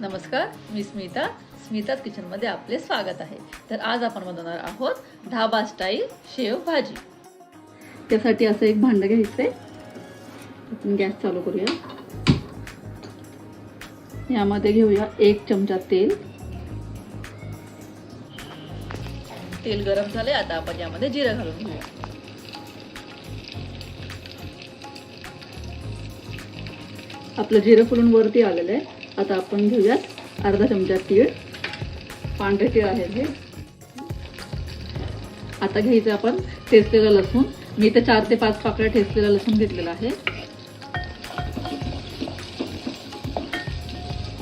नमस्कार मी स्मिता. स्मिताज किचनमध्ये आपले स्वागत आहे. तर आज आपण बनवणार आहोत ढाबा स्टाईल शेव भाजी. त्यासाठी असं एक भांडं घ्यायचं आहे आपण गॅस चालू करूया. यामध्ये घेऊया एक चमचा तेल. तेल गरम झाले आता आपण यामध्ये जिरं घालून घेऊया. आपलं जिरं फुलून वरती आलेलं आहे. आता आपण घेऊयात अर्धा चमचा तीळ. पांढरे तीळ आहेत हे. आता घ्यायचं आपण ठेचलेलं लसूण. मी इथे चार ते पाच पाकळ्या ठेचलेला लसूण घेतलेला आहे.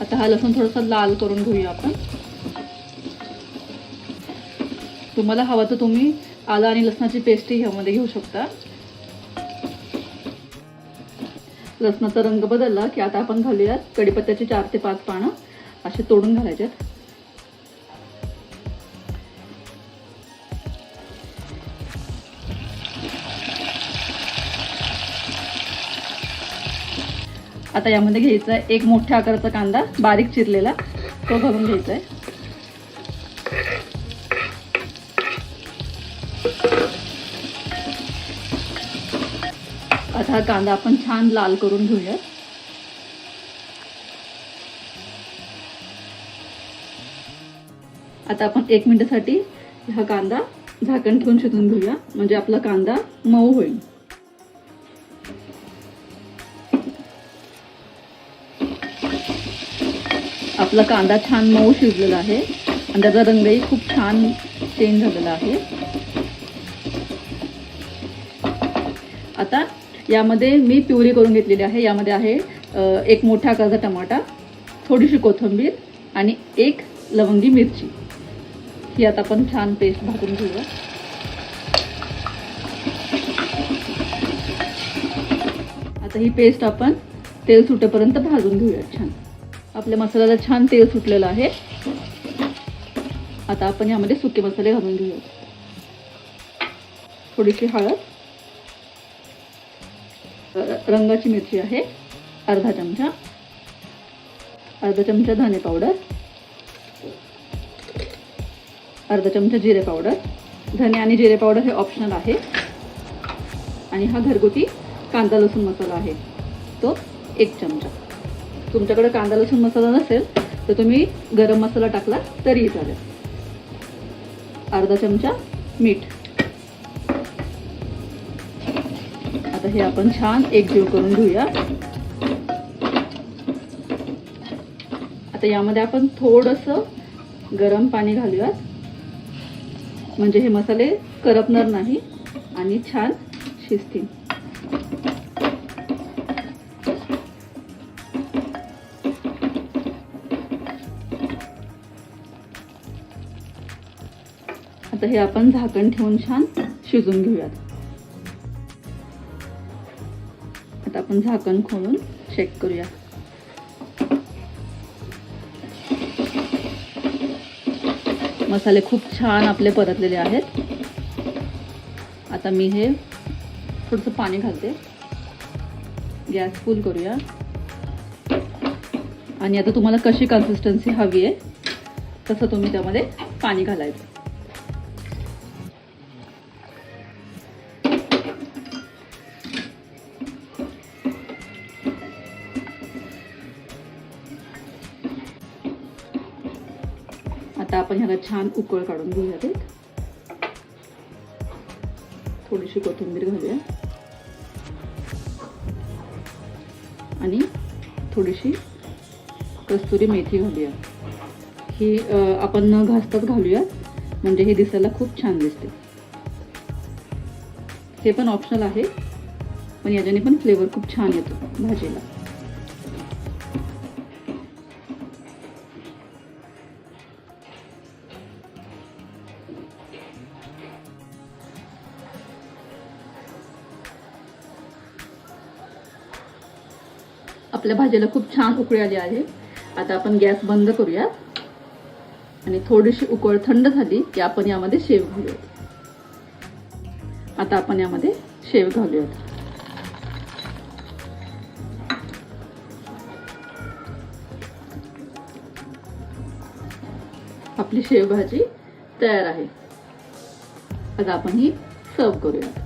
आता हा लसूण थोडासा लाल करून घेऊया आपण. तुम्हाला हवा तर तुम्ही आलं आणि लसणाची पेस्टही ह्यामध्ये घेऊ शकता. लसणाचा रंग बदलला की आता आपण घालूयात कडीपत्त्याचे चार ते पाच पानं. असे तोडून घालायच्यात. आता यामध्ये घ्यायचा आहे एक मोठ्या आकाराचा कांदा बारीक चिरलेला. तो घालून घ्यायचा आहे आता हा कांदा आपण छान लाल करून घेऊया आता आपण एक मिनिटासाठी हा कांदा झाकण ठेवून शिजून घेऊया. म्हणजे आपला कांदा मऊ होईल. आपला कांदा छान मऊ शिजलेला आहे. आणि त्याचा रंगही खूप छान चेंज झालेला आहे. आता यामध्ये मी प्युरी करून घेतलेली आहे. यामध्ये आहे एक मोठा आकाराचा टमाटा थोडीशी कोथिंबीर आणि एक लवंगी मिरची. ही आता आपण छान पेस्ट भाजून घेऊया. आता ही पेस्ट आपण तेल सुटेपर्यंत भाजून घेऊया छान. आपल्या मसाल्याला छान तेल सुटलेलं आहे. आता आपण यामध्ये सुके मसाले घालून घेऊया. थोडीशी हळद. रंगाची मिरची आहे. अर्धा चमचा. अर्धा चमचा धने पावडर. अर्धा चमचा जिरे पावडर. धने आणि जिरे पावडर हे ऑप्शनल आहे. आणि हा घरगुती कांदा लसूण मसाला आहे. तो एक चमचा. तुमच्याकडे कांदा लसूण मसाला नसेल तर तुम्ही गरम मसाला टाकला तरीही चालेल. अर्धा चमचा मीठ. आता हे आपण छान एकजीव करून घेऊया. आता यामध्ये आपण थोडंसं गरम पाणी घालूयात. म्हणजे हे मसाले करपणार नाही आणि छान शिजतील. आता हे आपण झाकण ठेवून छान शिजून घेऊयात. आता आपण झाकण खोलून चेक करूया. मसाले खूप छान आपले परतलेले आहेत. आता मी हे थोडंसं पाणी घालते. गॅस फुल करूया. आणि आता तुम्हाला कशी कन्सिस्टन्सी हवी आहे तसं तुम्ही त्यामध्ये पाणी घालायचं. आता आपण ह्याला छान उकळ काढून घेऊया ते थोडीशी कोथिंबीर घालूया. आणि थोडीशी कस्तुरी मेथी घालूया. ही आपण न घासताच घालूया म्हणजे हे दिसायला खूप छान दिसते. हे पण ऑप्शनल आहे. पण याच्याने पण फ्लेवर खूप छान येतो भाजीला. आपल्या भाजीला खूप छान उकळी आली आहे. आता आपण गॅस बंद करूया आणि थोडीशी उकळ थंड झाली की आपण यामध्ये शेव घालूयात. आता आपण यामध्ये शेव घालूयात. आपली शेवभाजी तयार आहे. आता आपण ही सर्व करूया